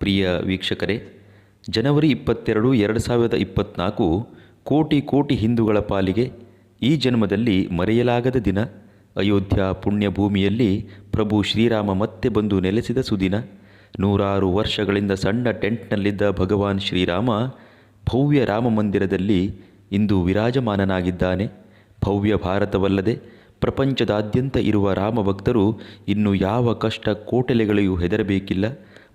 ಪ್ರಿಯ ವೀಕ್ಷಕರೇ, ಜನವರಿ ಇಪ್ಪತ್ತೆರಡು, ಎರಡು ಸಾವಿರದ ಇಪ್ಪತ್ತ್ನಾಲ್ಕು ಕೋಟಿ ಕೋಟಿ ಹಿಂದೂಗಳ ಪಾಲಿಗೆ ಈ ಜನ್ಮದಲ್ಲಿ ಮರೆಯಲಾಗದ ದಿನ, ಅಯೋಧ್ಯ ಪುಣ್ಯಭೂಮಿಯಲ್ಲಿ ಪ್ರಭು ಶ್ರೀರಾಮ ಮತ್ತೆ ಬಂದು ನೆಲೆಸಿದ ಸುದಿನ. ನೂರಾರು ವರ್ಷಗಳಿಂದ ಸಣ್ಣ ಟೆಂಟ್ನಲ್ಲಿದ್ದ ಭಗವಾನ್ ಶ್ರೀರಾಮ ಭವ್ಯ ರಾಮ ಮಂದಿರದಲ್ಲಿ ಇಂದು ವಿರಾಜಮಾನನಾಗಿದ್ದಾನೆ. ಭವ್ಯ ಭಾರತವಲ್ಲದೆ ಪ್ರಪಂಚದಾದ್ಯಂತ ಇರುವ ರಾಮ ಭಕ್ತರು ಇನ್ನು ಯಾವ ಕಷ್ಟ ಕೋಟಲೆಗಳಿಗೂ ಹೆದರಬೇಕಿಲ್ಲ.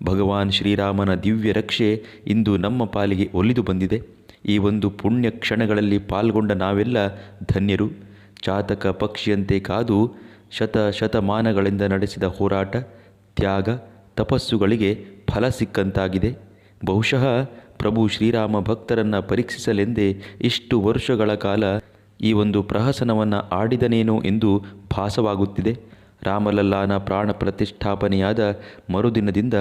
ಭಗವಾನ್ ಶ್ರೀರಾಮನ ದಿವ್ಯ ರಕ್ಷೆ ಇಂದು ನಮ್ಮ ಪಾಲಿಗೆ ಒಲಿದು ಬಂದಿದೆ. ಈ ಒಂದು ಪುಣ್ಯ ಕ್ಷಣಗಳಲ್ಲಿ ಪಾಲ್ಗೊಂಡ ನಾವೆಲ್ಲ ಧನ್ಯರು. ಚಾತಕ ಪಕ್ಷಿಯಂತೆ ಕಾದು ಶತ ಶತಮಾನಗಳಿಂದ ನಡೆಸಿದ ಹೋರಾಟ, ತ್ಯಾಗ, ತಪಸ್ಸುಗಳಿಗೆ ಫಲ ಸಿಕ್ಕಂತಾಗಿದೆ. ಬಹುಶಃ ಪ್ರಭು ಶ್ರೀರಾಮ ಭಕ್ತರನ್ನು ಪರೀಕ್ಷಿಸಲೆಂದೇ ಇಷ್ಟು ವರ್ಷಗಳ ಕಾಲ ಈ ಒಂದು ಪ್ರಹಸನವನ್ನು ಆಡಿದನೇನೋ ಎಂದು ಭಾಸವಾಗುತ್ತಿದೆ. ರಾಮಲಲ್ಲಾನ ಪ್ರಾಣ ಪ್ರತಿಷ್ಠಾಪನೆಯಾದ ಮರುದಿನದಿಂದ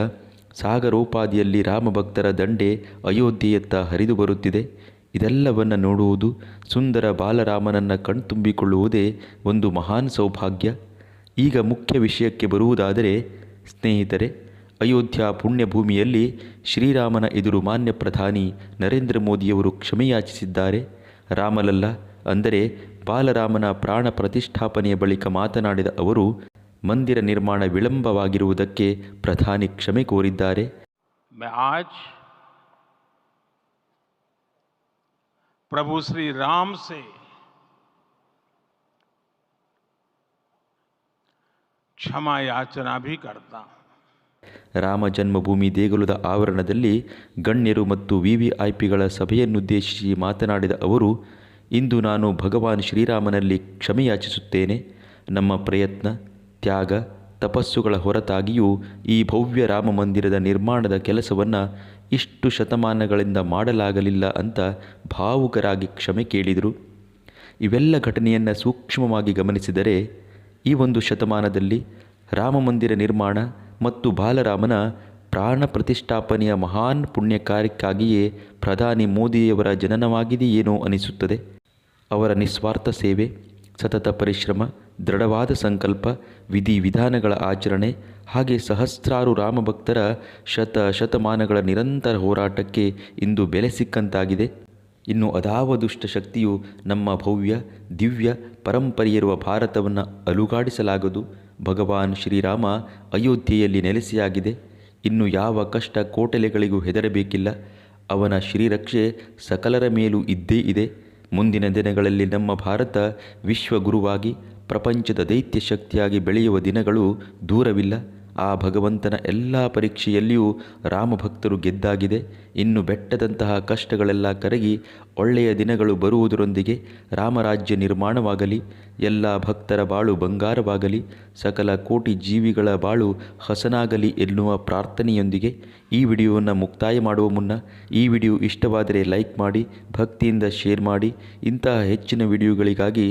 ಸಾಗರೋಪಾದಿಯಲ್ಲಿ ರಾಮಭಕ್ತರ ದಂಡೆ ಅಯೋಧ್ಯೆಯತ್ತ ಹರಿದು ಬರುತ್ತಿದೆ. ಇದೆಲ್ಲವನ್ನು ನೋಡುವುದು ಸುಂದರ ಬಾಲರಾಮನನ್ನು ಕಣ್ತುಂಬಿಕೊಳ್ಳುವುದೇ ಒಂದು ಮಹಾನ್ ಸೌಭಾಗ್ಯ. ಈಗ ಮುಖ್ಯ ವಿಷಯಕ್ಕೆ ಬರುವುದಾದರೆ, ಸ್ನೇಹಿತರೆ, ಅಯೋಧ್ಯ ಪುಣ್ಯಭೂಮಿಯಲ್ಲಿ ಶ್ರೀರಾಮನ ಎದುರು ಮಾನ್ಯ ಪ್ರಧಾನಿ ನರೇಂದ್ರ ಮೋದಿಯವರು ಕ್ಷಮೆಯಾಚಿಸಿದ್ದಾರೆ. ರಾಮಲಲ್ಲ ಅಂದರೆ ಬಾಲರಾಮನ ಪ್ರಾಣ ಪ್ರತಿಷ್ಠಾಪನೆಯ ಬಳಿಕ ಮಾತನಾಡಿದ ಅವರು ಮಂದಿರ ನಿರ್ಮಾಣ ವಿಳಂಬವಾಗಿರುವುದಕ್ಕೆ ಪ್ರಧಾನಿ ಕ್ಷಮೆ ಕೋರಿದ್ದಾರೆ मैं आज प्रभु श्री राम से क्षमा याचना भी करता हूं ರಾಮ ಜನ್ಮಭೂಮಿ ದೇಗುಲದ ಆವರಣದಲ್ಲಿ ಗಣ್ಯರು ಮತ್ತು ವಿ ವಿ ಐ ಪಿಗಳ ಸಭೆಯನ್ನುದ್ದೇಶಿಸಿ ಮಾತನಾಡಿದ ಅವರು ಇಂದು ನಾನು ಭಗವಾನ್ ಶ್ರೀರಾಮನಲ್ಲಿ ಕ್ಷಮೆಯಾಚಿಸುತ್ತೇನೆ. ನಮ್ಮ ಪ್ರಯತ್ನ, ತ್ಯಾಗ, ತಪಸ್ಸುಗಳ ಹೊರತಾಗಿಯೂ ಈ ಭವ್ಯ ರಾಮ ಮಂದಿರದ ನಿರ್ಮಾಣದ ಕೆಲಸವನ್ನು ಇಷ್ಟು ಶತಮಾನಗಳಿಂದ ಮಾಡಲಾಗಲಿಲ್ಲ ಅಂತ ಭಾವುಕರಾಗಿ ಕ್ಷಮೆ ಕೇಳಿದರು. ಇವೆಲ್ಲ ಘಟನೆಯನ್ನು ಸೂಕ್ಷ್ಮವಾಗಿ ಗಮನಿಸಿದರೆ, ಈ ಒಂದು ಶತಮಾನದಲ್ಲಿ ರಾಮ ಮಂದಿರ ನಿರ್ಮಾಣ ಮತ್ತು ಬಾಲರಾಮನ ಪ್ರಾಣ ಪ್ರತಿಷ್ಠಾಪನೆಯ ಮಹಾನ್ ಪುಣ್ಯ ಕಾರ್ಯಕ್ಕಾಗಿಯೇ ಪ್ರಧಾನಿ ಮೋದಿಯವರ ಜನನವಾಗಿದೆಯೇನೋ ಅನಿಸುತ್ತದೆ. ಅವರ ನಿಸ್ವಾರ್ಥ ಸೇವೆ, ಸತತ ಪರಿಶ್ರಮ, ದೃಢವಾದ ಸಂಕಲ್ಪ, ವಿಧಿ ವಿಧಾನಗಳ ಆಚರಣೆ ಹಾಗೆ ಸಹಸ್ರಾರು ರಾಮಭಕ್ತರ ಶತ ಶತಮಾನಗಳ ನಿರಂತರ ಹೋರಾಟಕ್ಕೆ ಇಂದು ಬೆಲೆ ಸಿಕ್ಕಂತಾಗಿದೆ. ಇನ್ನು ಅದಾವ ದುಷ್ಟ ಶಕ್ತಿಯು ನಮ್ಮ ಭವ್ಯ, ದಿವ್ಯ, ಪರಂಪರೆಯಿರುವ ಭಾರತವನ್ನು ಅಲುಗಾಡಿಸಲಾಗದು. ಭಗವಾನ್ ಶ್ರೀರಾಮ ಅಯೋಧ್ಯೆಯಲ್ಲಿ ನೆಲೆಸಿಯಾಗಿದೆ. ಇನ್ನು ಯಾವ ಕಷ್ಟ ಕೋಟಲೆಗಳಿಗೂ ಹೆದರಬೇಕಿಲ್ಲ. ಅವನ ಶ್ರೀರಕ್ಷೆ ಸಕಲರ ಮೇಲೂ ಇದ್ದೇ ಇದೆ. ಮುಂದಿನ ದಿನಗಳಲ್ಲಿ ನಮ್ಮ ಭಾರತ ವಿಶ್ವಗುರುವಾಗಿ, ಪ್ರಪಂಚದ ದೈತ್ಯ ಶಕ್ತಿಯಾಗಿ ಬೆಳೆಯುವ ದಿನಗಳು ದೂರವಿಲ್ಲ. ಆ ಭಗವಂತನ ಎಲ್ಲ ಪರೀಕ್ಷೆಯಲ್ಲಿಯೂ ರಾಮಭಕ್ತರು ಗೆದ್ದಾಗಿದೆ. ಇನ್ನು ಬೆಟ್ಟದಂತಹ ಕಷ್ಟಗಳೆಲ್ಲ ಕರಗಿ ಒಳ್ಳೆಯ ದಿನಗಳು ಬರುವುದರೊಂದಿಗೆ ರಾಮರಾಜ್ಯ ನಿರ್ಮಾಣವಾಗಲಿ, ಎಲ್ಲ ಭಕ್ತರ ಬಾಳು ಬಂಗಾರವಾಗಲಿ, ಸಕಲ ಕೋಟಿ ಜೀವಿಗಳ ಬಾಳು ಹಸನಾಗಲಿ ಎನ್ನುವ ಪ್ರಾರ್ಥನೆಯೊಂದಿಗೆ ಈ ವಿಡಿಯೋವನ್ನು ಮುಕ್ತಾಯ ಮಾಡುವ ಮುನ್ನ ಈ ವಿಡಿಯೋ ಇಷ್ಟವಾದರೆ ಲೈಕ್ ಮಾಡಿ, ಭಕ್ತಿಯಿಂದ ಶೇರ್ ಮಾಡಿ, ಇಂತಹ ಹೆಚ್ಚಿನ ವಿಡಿಯೋಗಳಿಗಾಗಿ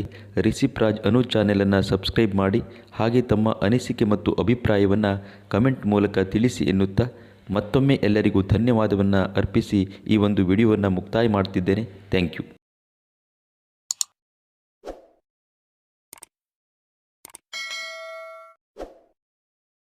ರಿಸಿಪ್ರಾಜ್ ಅನು ಚಾನೆಲನ್ನು ಸಬ್ಸ್ಕ್ರೈಬ್ ಮಾಡಿ, ಹಾಗೆ ತಮ್ಮ ಅನಿಸಿಕೆ ಮತ್ತು ಅಭಿಪ್ರಾಯವನ್ನು ಕಮೆಂಟ್ ಮೂಲಕ ತಿಳಿಸಿ ಎನ್ನುತ್ತಾ ಮತ್ತೊಮ್ಮೆ ಎಲ್ಲರಿಗೂ ಧನ್ಯವಾದವನ್ನು ಅರ್ಪಿಸಿ ಈ ಒಂದು ವಿಡಿಯೋವನ್ನು ಮುಕ್ತಾಯ ಮಾಡ್ತಿದ್ದೇನೆ. Thank you